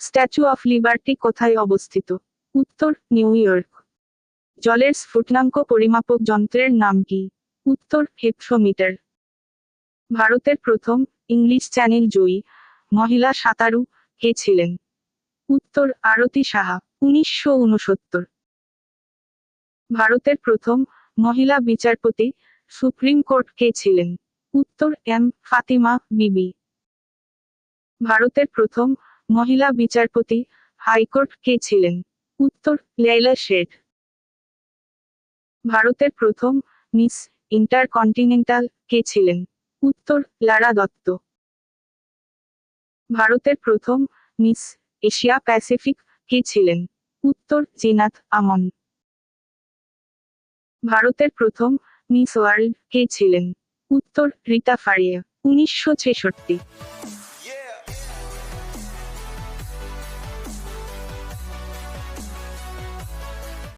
Statue of liberty কোথায় অবস্থিত? উত্তর, নিউ ইয়র্ক। জলের স্ফুটনাঙ্ক পরিমাপক যন্ত্রের নাম কি? উত্তর হেক্সোমিটার ভারতের প্রথম ইংলিশ চ্যানেল জয়ী মহিলা সাঁতারু কে ছিলেন? উত্তর, আরতি সাহা, উনিশশো উনসত্তর ভারতের প্রথম মহিলা বিচারপতি সুপ্রিম কোর্ট কে ছিলেন? উত্তর, এম, ফাতিমা বিবি। ভারতের প্রথম মহিলা বিচারপতি, হাইকোর্ট কে ছিলেন? উত্তর, লেইলা শেঠ। ভারতের প্রথম মিস ইন্টারকন্টিনেন্টাল কে ছিলেন? উত্তর, লারা দত্ত। ভারতের প্রথম মিস এশিয়া প্যাসিফিক কে ছিলেন? উত্তর, জিনাত আমন। ভারতের প্রথম মিস ওয়ার্ল্ড কে ছিলেন? উত্তর, রীতা ফারিয়া। উনিশশো ছেষট্টি।